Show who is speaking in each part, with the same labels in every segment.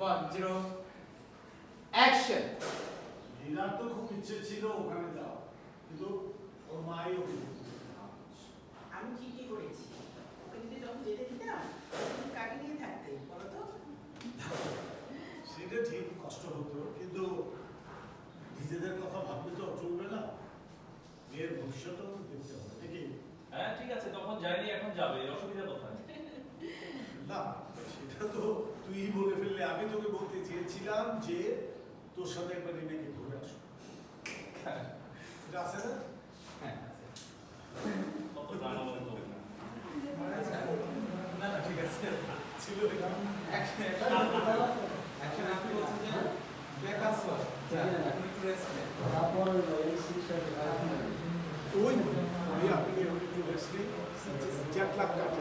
Speaker 1: One zero action
Speaker 2: লীনার তো খুব ইচ্ছে ছিল ওখানে যাওয়া কিন্তু ওর মাই ওকে।
Speaker 3: আমি কি কি করেছি। ওকে যদি যখন যেতে দিতাম কাকে নিয়ে থাকতে বলো তো
Speaker 2: সেটা ঠিক কষ্ট হতো কিন্তু নিজেদের কথা ভাবলে তো চলবে না। মেয়ের ভবিষ্যৎও দেখতে হবে নাকি?
Speaker 4: হ্যাঁ ঠিক আছে তখন যায়নি এখন যাবে অসুবিধা কোথায়
Speaker 2: না সেটা তো তুই বলে ফেললে আমি তোকে বলতে চেয়েছিলাম যে তোর সাথে একবার রিনাকে ঘুরে আসো। এটা আছে না?
Speaker 1: হ্যাঁ না। না ঠিক আছে।
Speaker 2: ছিল এটা
Speaker 1: অ্যাকশন অ্যাকশন আপনি বলছেন যে ব্রেকআপ কর একটু রেস্ট নে
Speaker 2: ওই ওই আপনি একটু রেস্ট নিই জ্যাট লাগ কাটে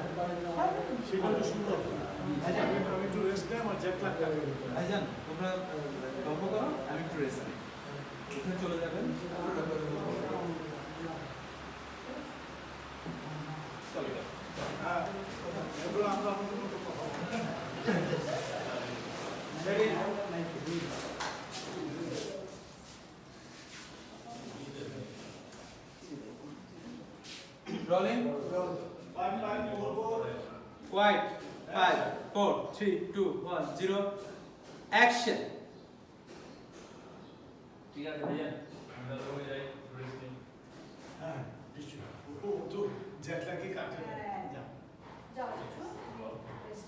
Speaker 2: সেটা তো সুন্দর আমি একটু রেস্ট নেই আমার জ্যাট লাগ কাটে
Speaker 1: ভাইজান তোমরা গল্প আমি একটু রেস্ট নিই ওখানে চলে যাবেন
Speaker 2: বলব।
Speaker 1: Rolling
Speaker 2: Five, five, four, four.
Speaker 1: Quiet. Five, four, three, two, one, zero. Action.
Speaker 4: ঠিক আছে ভাইয়া আমরা যাই রেস্ট
Speaker 2: হ্যাঁ, নিশ্চয়ই। ও তো জ্যাট লাগে কাটে না।
Speaker 5: যাও একটু
Speaker 4: বল।
Speaker 5: রেস্ট